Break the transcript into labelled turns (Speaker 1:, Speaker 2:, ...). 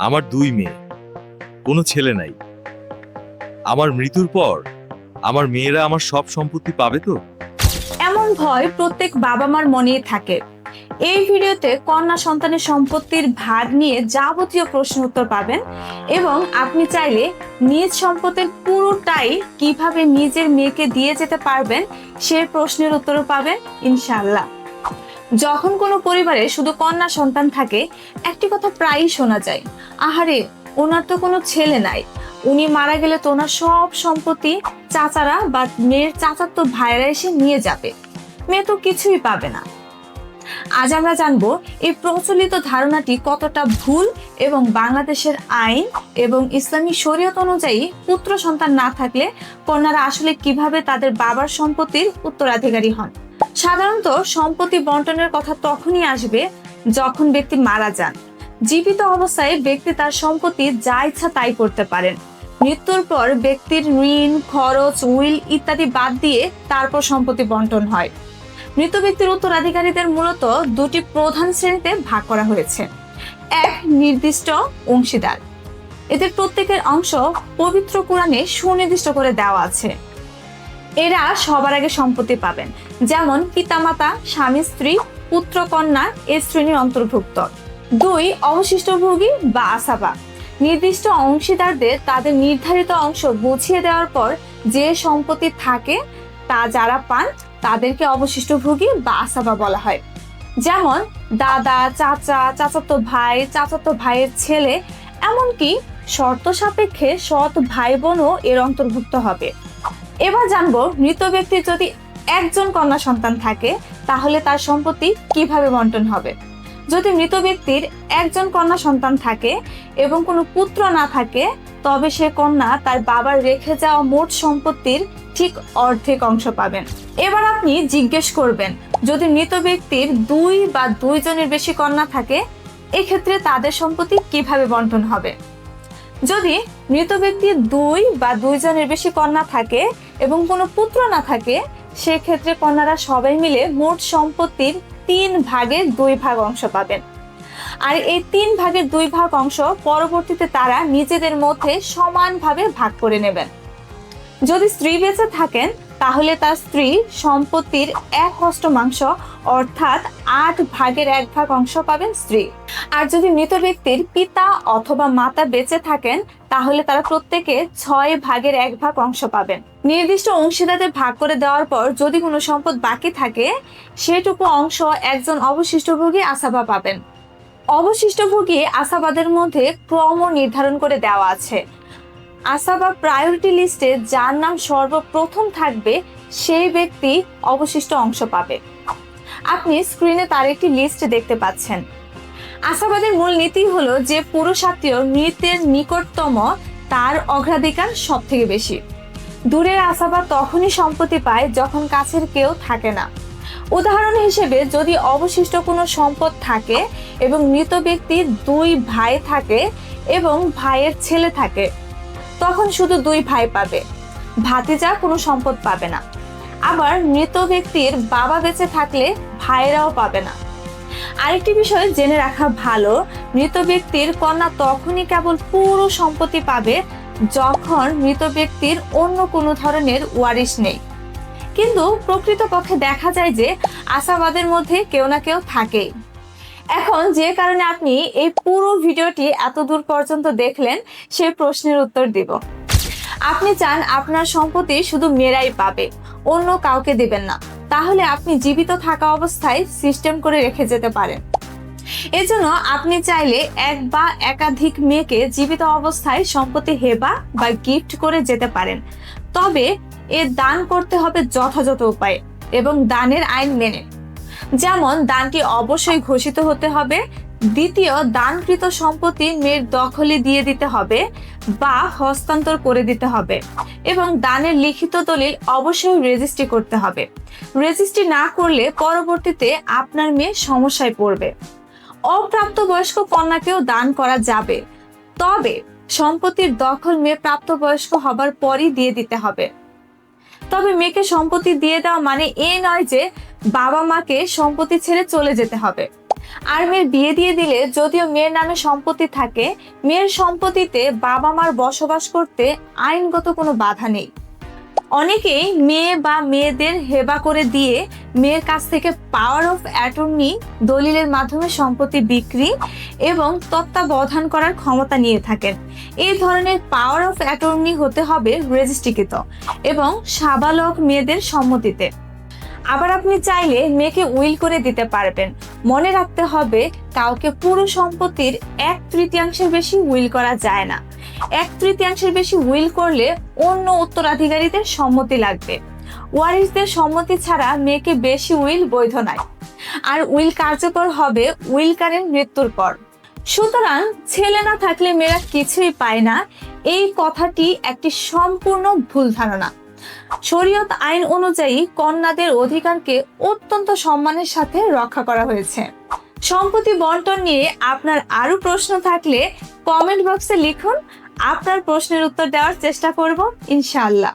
Speaker 1: আমার দুই মেয়ে। কোনো ছেলে নাই। আমার মৃত্যুর পর আমার মেয়েরা আমার সব সম্পত্তি পাবে তো?
Speaker 2: এমন ভয় প্রত্যেক বাবা মার মনেই থাকে। এই ভিডিওতে কন্যা সন্তানের সম্পত্তির ভাগ নিয়ে যাবতীয় প্রশ্ন উত্তর পাবেন এবং আপনি চাইলে নিজ সম্পত্তির পুরোটাই কীভাবে নিজের মেয়েকে দিয়ে যেতে পারবেন সে প্রশ্নের উত্তরও পাবেন, ইনশাআল্লাহ। যখন কোনো পরিবারে শুধু কন্যা সন্তান থাকে, একটি কথা প্রায়ই শোনা যায়, আহারে, ওনার তো কোনো ছেলে নাই। উনি মারা গেলে তো ওনার সব সম্পত্তি চাচারা বা মেয়ের চাচার তো ভাইরা এসে নিয়ে যাবে। মেয়ে তো কিছুই পাবে না। আজ আমরা জানব, এই প্রচলিত ধারণাটি কতটা ভুল এবং বাংলাদেশের আইন এবং ইসলামী শরীয়ত অনুযায়ী পুত্র সন্তান না থাকলে কন্যারা আসলে কীভাবে তাদের বাবার সম্পত্তির উত্তরাধিকারী হন? সাধারণত সম্পত্তি বন্টনের কথা তখনই আসবে যখন ব্যক্তি মারা যান। জীবিত অবস্থায় ব্যক্তি তার সম্পত্তি যা ইচ্ছা তাই করতে পারেন। মৃত্যুর পর ব্যক্তির ঋণ, খরচ, উইল ইত্যাদি বাদ দিয়ে তারপর সম্পত্তি বন্টন হয়। মৃত ব্যক্তির উত্তরাধিকারীদের মূলত দুটি প্রধান শ্রেণীতে ভাগ করা হয়েছে। এক নির্দিষ্ট অংশীদার। এদের প্রত্যেকের অংশ পবিত্র কোরআনে সুনির্দিষ্ট করে দেওয়া আছে। এরা সবার আগে সম্পত্তি পাবেন। যেমন পিতামাতা, স্বামী, স্ত্রী, পুত্র, কন্যা এ শ্রেণির অন্তর্ভুক্ত। দুই, অবশিষ্টভোগী বা আসাবা নির্দিষ্ট অংশীদারদের তাদের নির্ধারিত অংশ বুঝিয়ে দেওয়ার পর যে সম্পত্তি থাকে তা যারা পান তাদেরকে অবশিষ্টভোগী বা আসাবা বলা হয়। যেমন দাদা, চাচা, চাচাতো ভাই, চাচাতো ভাইয়ের ছেলে, এমনকি শর্ত সাপেক্ষে সৎ ভাই বোনও এর অন্তর্ভুক্ত হবে। এবার জানব মৃত ব্যক্তির যদি একজন কন্যা সন্তান থাকে, তাহলে তার সম্পত্তি কীভাবে বন্টন হবে? যদি মৃত ব্যক্তির একজন কন্যা সন্তান থাকে এবং কোনো পুত্র না থাকে, তবে সে কন্যা তার বাবার রেখে যাওয়া মোট সম্পত্তির ঠিক অর্ধেক অংশ পাবেন। এবার আপনি জিজ্ঞেস করবেন, যদি মৃত ব্যক্তির দুই বা দুইজনের বেশি কন্যা থাকে, এক্ষেত্রে তাদের সম্পত্তি কীভাবে বন্টন হবে? যদি মৃত ব্যক্তির দুই বা দুইজনের বেশি কন্যা থাকে এবং কোনো পুত্র না থাকে, সেক্ষেত্রে কন্যারা সবাই মিলে মোট সম্পত্তির তিন ভাগের দুই ভাগ অংশ পাবেন। আর এই তিন ভাগের দুই ভাগ অংশ পরবর্তীতে তারা নিজেদের মধ্যে সমানভাবে ভাগ করে নেবেন। যদি স্ত্রী বেঁচে থাকেন তাহলে তার স্ত্রী সম্পত্তির এক অষ্টমাংশ অর্থাৎ আট ভাগের এক ভাগ অংশ পাবেন স্ত্রী। আর যদি মৃত ব্যক্তির পিতা অথবা মাতা বেঁচে থাকেন, তাহলে তারা প্রত্যেকে ছয় ভাগের এক ভাগ অংশ পাবেন। নির্দিষ্ট অংশীদারদের ভাগ করে দেওয়ার পর যদি কোনো সম্পদ বাকি থাকে, সেটুকু অংশ একজন অবশিষ্টভোগী আসাবা পাবেন। অবশিষ্টভোগী আসাবাদের মধ্যে ক্রম নির্ধারণ করে দেওয়া আছে। আসাবা প্রায়োরিটি লিস্টে যার নাম সর্বপ্রথম থাকবে, সেই ব্যক্তি অবশিষ্ট অংশ পাবে। আপনি স্ক্রিনে তার একটি লিস্ট দেখতে পাচ্ছেন। আশাবাদের মূল নীতি হলো যে পুরুষ আত্মীয় মৃতের নিকটতম তার অগ্রাধিকার সব থেকে বেশি দূরের আশাবাদ তখনই সম্পত্তি পায় যখন কাছের কেউ থাকে না। উদাহরণ হিসেবে যদি অবশিষ্ট কোনো সম্পদ থাকে এবং মৃত ব্যক্তির দুই ভাই থাকে এবং ভাইয়ের ছেলে থাকে তখন শুধু দুই ভাই পাবে। ভাতিজা কোনো সম্পদ পাবে না। আবার মৃত ব্যক্তির বাবা বেঁচে থাকলে ভাইয়েরাও পাবে না। আরেকটি বিষয় জেনে রাখা ভালো, মৃত ব্যক্তির কন্যা তখনই কেবল পুরো সম্পত্তি পাবে যখন মৃত ব্যক্তির অন্য কোনো ধরনের ওয়ারিশ নেই। কিন্তু প্রকৃতপক্ষে দেখা যায় যে আশাবাদের মধ্যে কেউ না কেউ থাকেই। এখন যে কারণে আপনি এই পুরো ভিডিওটি এত দূর পর্যন্ত দেখলেন, সে প্রশ্নের উত্তর দিব। আপনি চান আপনার সম্পত্তি শুধু মেয়েরাই পাবে, অন্য কাউকে দেবেন না। তাহলে আপনি জীবিত থাকা অবস্থায় সিস্টেম করে রেখে যেতে পারেন। এজন্য আপনি চাইলে এক বা একাধিক মেয়েকে জীবিত অবস্থায় সম্পত্তি হেবা বা গিফট করে যেতে পারেন। তবে এ দান করতে হবে যথাযথ উপায়ে এবং দানের আইন মেনে। যেমন দানটি অবশ্যই ঘোষিত হতে হবে, দ্বিতীয়, দানকৃত সম্পত্তি মেয়ের দখলে দিয়ে দিতে হবে বা হস্তান্তর করে দিতে হবে এবং দানের লিখিত দলিল অবশ্যই রেজিস্ট্রি করতে হবে। রেজিস্ট্রি না করলে পরবর্তীতে আপনার মেয়ে সমস্যায় পড়বে। অপ্রাপ্তবয়স্ক কন্যাকেও দান করা যাবে, তবে সম্পত্তির দখল মেয়ে প্রাপ্তবয়স্ক হবার পরই দিয়ে দিতে হবে। তবে মেয়েকে সম্পত্তি দিয়ে দেওয়া মানে এ নয় যে বাবা মাকে সম্পত্তি ছেড়ে চলে যেতে হবে। আর মেয়ের বিয়ে দিয়ে দিলে যদিও মেয়ের নামে সম্পত্তি থাকে, মেয়ের সম্পত্তিতে বাবা মার বসবাস করতে আইনগত কোনো বাধা নেই। অনেকেই মেয়ে বা মেয়েদের হেবা করে দিয়ে মেয়ের কাছ থেকে পাওয়ার অফ অ্যাটর্নি দলিলের মাধ্যমে সম্পত্তি বিক্রি এবং তত্ত্বাবধান করার ক্ষমতা নিয়ে থাকেন। এই ধরনের পাওয়ার অফ অ্যাটর্নি হতে হবে রেজিস্ট্রিকৃত এবং সাবালক মেয়েদের সম্মতিতে। আবার আপনি চাইলে মেয়েকে উইল করে দিতে পারবেন। মনে রাখতে হবে, কাউকে পুরো সম্পত্তির এক তৃতীয়াংশের বেশি উইল করা যায় না। এক তৃতীয়াংশের বেশি উইল করলে অন্য উত্তরাধিকারীদের সম্মতি লাগবে। ওয়ারিসদের সম্মতি ছাড়া মেয়েকে বেশি উইল বৈধ নয়। আর উইল কার্যকর হবে উইলকারের মৃত্যুর পর। সুতরাং ছেলে না থাকলে মেয়েরা কিছুই পায় না। এই কথাটি একটি সম্পূর্ণ ভুল ধারণা। শরীয়ত আইন অনুযায়ী কন্যাদের অধিকারকে অত্যন্ত সম্মানের সাথে রক্ষা করা হয়েছে। সম্পত্তি বন্টন নিয়ে আপনার আরও প্রশ্ন থাকলে কমেন্ট বক্সে লিখুন। আপনার প্রশ্নের উত্তর দেওয়ার চেষ্টা করব, ইনশাআল্লাহ।